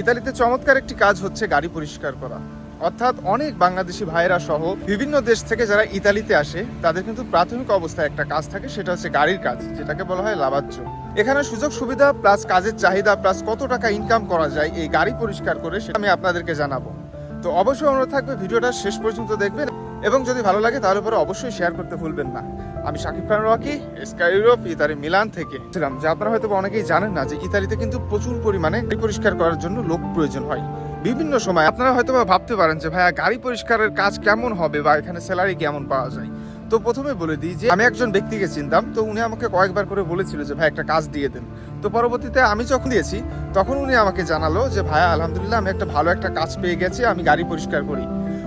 ইতালিতে চমৎকার একটি কাজ হচ্ছে গাড়ি পরিষ্কার করা। অর্থাৎ অনেক বাংলাদেশি ভাইয়েরা সহ বিভিন্ন দেশ থেকে যারা ইতালিতে আসে, তাদের কিন্তু প্রাথমিক অবস্থায় একটা কাজ থাকে, সেটা হচ্ছে গাড়ির কাজ, যেটাকে বলা হয় লাভাজ্য। এখানে সুযোগ সুবিধা প্লাস কাজের চাহিদা প্লাস কত টাকা ইনকাম করা যায়, এই গাড়ি পরিষ্কার করে সেটা আমি আপনাদেরকে জানাব। তো অবশ্যই অনুরোধ থাকবে, ভিডিওটা শেষ পর্যন্ত দেখবেন এবং যদি ভালো লাগে তাহলে পরে অবশ্যই শেয়ার করতে ভুলবেন না। আমি Shakib Khan, Rocky Sky Europe, Italy, Milan থেকে। ছিলাম, যে আপনারা হয়তো অনেকেই জানেন না যে ইতালিতে কিন্তু প্রচুর পরিমাণে গাড়ি পরিষ্কার করার জন্য লোক প্রয়োজন হয়। বিভিন্ন সময় আপনারা হয়তো ভাবতে পারেন যে, ভাইয়া, গাড়ি পরিষ্কারের কাজ কেমন হবে বা এখানে স্যালারি কেমন পাওয়া যায়? তো প্রথমে বলে দিই যে, আমি একজন ব্যক্তিকে চিনতাম, তো উনি আমাকে কয়েকবার করে বলেছিল যে ভাই একটা কাজ দিয়ে দেন। তো পরবর্তীতে আমি যখন দিয়েছি, তখন উনি আমাকে জানালো যে, ভাইয়া, আলহামদুলিল্লাহ, আমি একটা ভালো একটা কাজ পেয়ে গেছি, আমি গাড়ি পরিষ্কার করি।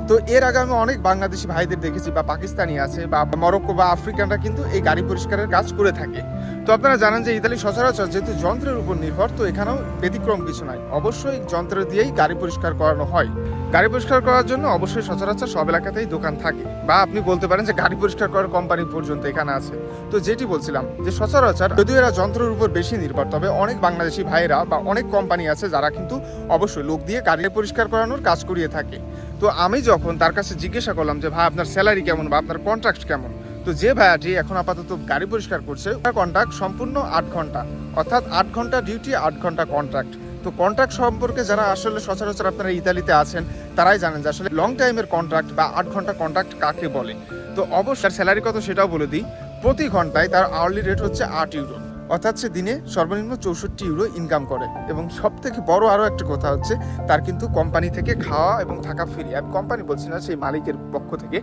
তো এর আগে আমি অনেক বাংলাদেশি ভাইদের দেখেছি বা পাকিস্তানি আছে বা মরক্কো বা আফ্রিকানরা কিন্তু এই গাড়ি পরিষ্কারের কাজ করে থাকে। তো আপনারা জানেন যে ইতালি সচরাচর যেহেতু যন্ত্রের উপর নির্ভর, তো এখানেও ব্যতিক্রম কিছু নাই। অবশ্যই যন্ত্র দিয়েই গাড়ি পরিষ্কার করানো হয়। গাড়ি পরিষ্কার করার জন্য অবশ্যই সচরাচর সব এলাকাতেই দোকান থাকে বা আপনি বলতে পারেন যে গাড়ি পরিষ্কার করার কোম্পানি পর্যন্ত এখানে আছে। তো যেটি বলছিলাম যে সচরাচর যদিও এরা যন্ত্রের উপর বেশি নির্ভর, তবে অনেক বাংলাদেশি ভাইয়েরা বা অনেক কোম্পানি আছে যারা কিন্তু অবশ্যই লোক দিয়ে গাড়ি পরিষ্কার করানোর কাজ করিয়ে থাকে। তো আমি যখন তার কাছে জিজ্ঞাসা করলাম যে, ভাই, আপনার স্যালারি কেমন বা আপনার কন্ট্রাক্ট কেমন? তো যে ভাইয়াটি এখন আপাতত গাড়ি পরিষ্কার করছে, তার কন্ট্রাক্ট সম্পূর্ণ আট ঘণ্টা। অর্থাৎ আট ঘণ্টা ডিউটি আট ঘণ্টা কন্ট্রাক্ট তো কন্ট্রাক্ট সম্পর্কে যারা আসলে সচরাচর আপনারা ইতালিতে আছেন, তারাই জানেন যে আসলে লং টাইমের কন্ট্রাক্ট বা আট ঘণ্টা কন্ট্রাক্ট কাকে বলে। তো অবশ্যই স্যালারি কত সেটাও বলে দিই। প্রতি ঘন্টায় তার আওয়ারলি রেট হচ্ছে আট ইউরো অর্থাৎ সে দিনে সর্বনিম্ন চৌষট্টি ইউরো ইনকাম করে। এবং সব থেকে বড় আরও একটা কথা হচ্ছে, তার কিন্তু কোম্পানি থেকে খাওয়া এবং থাকা ফ্রি কোম্পানি বলছি না, সেই মালিকের পক্ষ থেকে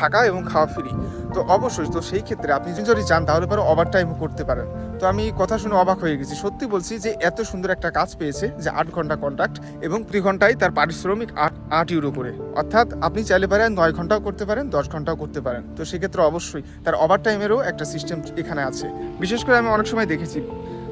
থাকা এবং খাওয়া ফ্রি তো অবশ্যই, তো সেই ক্ষেত্রে আপনি যদি চান তাহলে পরে ওভার টাইমও করতে পারেন। তো আমি কথা শুনে অবাক হয়ে গেছি। সত্যি বলছি যে এত সুন্দর একটা কাজ পেয়েছে যে আট ঘণ্টা কন্ট্রাক্ট এবং প্রতি ঘন্টায় তার পারিশ্রমিক আট আট ইউরো করে। অর্থাৎ আপনি চাইলে পারেন নয় ঘন্টাও করতে পারেন, দশ ঘন্টাও করতে পারেন। তো সেক্ষেত্রে অবশ্যই তার ওভার টাইমেরও একটা সিস্টেম এখানে আছে। বিশেষ করে আমি অনেক সময় দেখেছি,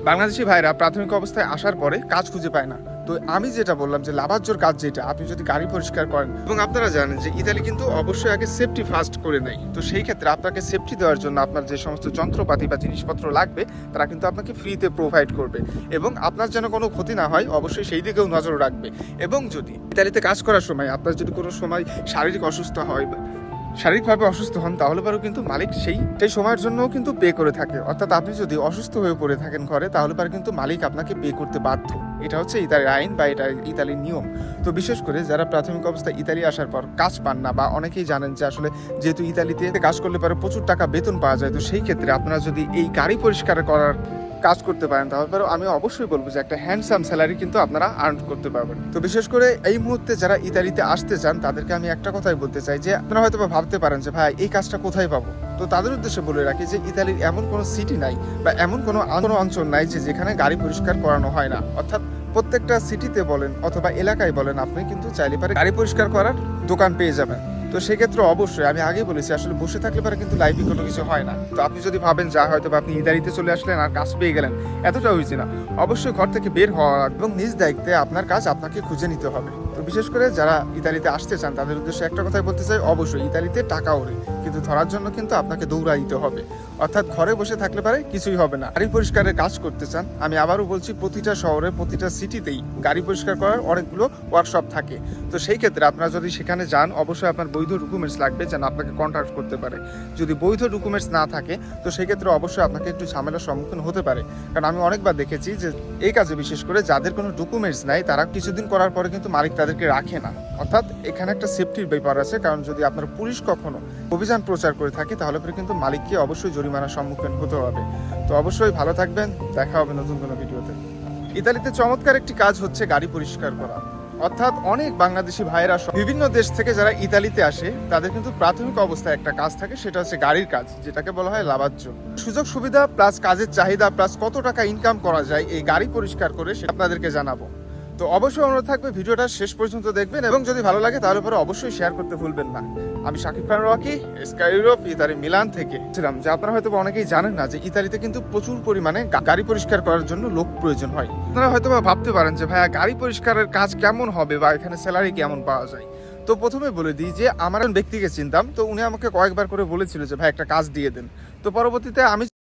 বাংলাদেশি ভাইরা প্রাথমিক অবস্থায় আসার পরে কাজ খুঁজে পায় না। তো আমি যেটা বললাম যে লাভাজ্যর কাজ যেটা, আপনি যদি গাড়ি পরিষ্কার করেন। এবং আপনারা জানেন যে ইতালি কিন্তু অবশ্যই আগে সেফটি ফার্স্ট করে নেয়। তো সেই ক্ষেত্রে আপনাকে সেফটি দেওয়ার জন্য আপনার যে সমস্ত যন্ত্রপাতি বা জিনিসপত্র লাগবে, তারা কিন্তু আপনাকে ফ্রিতে প্রোভাইড করবে। এবং আপনার যেন কোনো ক্ষতি না হয়, অবশ্যই সেই দিকেও নজর রাখবে। এবং যদি ইতালিতে কাজ করার সময়, আপনার যদি কোনো সময় শারীরিক অসুস্থ হয় শারীরিকভাবে অসুস্থ হন, তাহলে পরেও কিন্তু মালিক সেই সেই সময়ের জন্যও কিন্তু পে করে থাকে। অর্থাৎ আপনি যদি অসুস্থ হয়ে পড়ে থাকেন ঘরে, তাহলে পরে কিন্তু মালিক আপনাকে পে করতে বাধ্য। এটা হচ্ছে ইতালির আইন বা এটা ইতালির নিয়ম। তো বিশেষ করে যারা প্রাথমিক অবস্থায় ইতালি আসার পর কাজ পান না বা অনেকেই জানেন যে আসলে যেহেতু ইতালিতে কাজ করলে পরে প্রচুর টাকা বেতন পাওয়া যায়, তো সেই ক্ষেত্রে আপনারা যদি এই গাড়ি পরিষ্কার করার কাজ করতে পারেন। তারপরে আমি অবশ্যই বলব যে একটা হ্যান্ডসাম স্যালারি কিন্তু আপনারা আর্ন করতে পারবেন। তো বিশেষ করে এই মুহূর্তে যারা ইতালিতে আসতে চান, তাদেরকে আমি একটা কথাই বলতে চাই যে, আপনারা হয়তো ভাবতে পারেন যে, ভাই, এই কাজটা কোথায় পাবো? তো তাদের উদ্দেশ্যে বলে রাখি যে, ইতালির এমন কোনো সিটি নাই বা এমন কোনো কোনো অঞ্চল নাই যে, যেখানে গাড়ি পরিষ্কার করানো হয় না। অর্থাৎ প্রত্যেকটা সিটিতে বলেন অথবা এলাকায় বলেন, আপনি কিন্তু চাইলে পারে গাড়ি পরিষ্কার করার দোকান পেয়ে যাবেন। তো সেক্ষেত্রে অবশ্যই, আমি আগেই বলেছি, আসলে বসে থাকলে পরে কিন্তু লাইফে কোনো কিছু হয় না। তো আপনি যদি ভাবেন যা হয়তো বা আপনি ইদারিতে চলে আসলেন আর কাজ পেয়ে গেলেন, এতটা হয়েছে না। অবশ্যই ঘর থেকে বের হওয়া এবং নিজ দায়িত্বে আপনার কাজ আপনাকে খুঁজে নিতে হবে। তো বিশেষ করে যারা ইতালিতে আসতে চান, তাদের উদ্দেশ্যে একটা কথাই বলতে চাই, অবশ্যই ইতালিতে টাকা ওরে কিন্তু ধরার জন্য কিন্তু আপনাকে দৌড়া দিতে হবে। অর্থাৎ ঘরে বসে থাকলে পারে কিছুই হবে না। গাড়ি পরিষ্কারের কাজ করতে চান, আমি আবারও বলছি প্রতিটা শহরে, প্রতিটা সিটিতেই গাড়ি পরিষ্কার করার অনেকগুলো ওয়ার্কশপ থাকে। তো সেই ক্ষেত্রে আপনারা যদি সেখানে যান, অবশ্যই আপনার বৈধ ডকুমেন্টস লাগবে যেন আপনাকে কন্ট্যাক্ট করতে পারে। যদি বৈধ ডকুমেন্টস না থাকে, তো সেই ক্ষেত্রে অবশ্যই আপনাকে একটু ঝামেলার সম্মুখীন হতে পারে। কারণ আমি অনেকবার দেখেছি যে এই কাজে বিশেষ করে যাদের কোনো ডকুমেন্টস নাই, তারা কিছুদিন করার পরে কিন্তু মালিক তাদেরকে রাখে না। অর্থাৎ এখানে একটা সেফটির ব্যাপার আছে, কারণ যদি আপনার পুলিশ কখনো অভিযান প্রচার করে থাকে, তাহলে পরে কিন্তু মালিককে অবশ্যই জরিমানার সম্মুখীন হতে হবে। তো অবশ্যই ভালো থাকবেন, দেখা হবে নতুন কোনো ভিডিওতে। ইতালিতে চমৎকার একটি কাজ হচ্ছে গাড়ি পরিষ্কার করা। অর্থাৎ অনেক বাংলাদেশি ভাইয়েরা বিভিন্ন দেশ থেকে যারা ইতালিতে আসে, তাদের কিন্তু প্রাথমিক অবস্থায় একটা কাজ থাকে, সেটা হচ্ছে গাড়ির কাজ, যেটাকে বলা হয় লাভাজ্য। সুযোগ সুবিধা প্লাস কাজের চাহিদা প্লাস কত টাকা ইনকাম করা যায়, এই গাড়ি পরিষ্কার করে আপনাদেরকে জানাব। তো অবশ্যই অনুরোধ থাকবে ভিডিওটা শেষ পর্যন্ত দেখবেন এবং যদি ভালো লাগে তাহলে পরে অবশ্যই শেয়ার করতে ভুলবেন না। আমি Shakib Khan Rocky Sky Europe Italy Milan থেকে ছিলাম, যে আপনারা হয়তো অনেকেই জানেন না যে ইতালিতে কিন্তু প্রচুর পরিমাণে গাড়ি পরিষ্কার করার জন্য লোক প্রয়োজন হয়। আপনারা হয়তো ভাবতে পারেন যে, ভাইয়া, গাড়ি পরিষ্কারের কাজ কেমন হবে বা এখানে স্যালারি কেমন পাওয়া যায়? তো প্রথমে বলে দিই যে, আমার ব্যক্তিকে চিনতাম, তো উনি আমাকে কয়েকবার করে বলেছিল যে ভাই একটা কাজ দিয়ে দেন। তো পরবর্তীতে আমি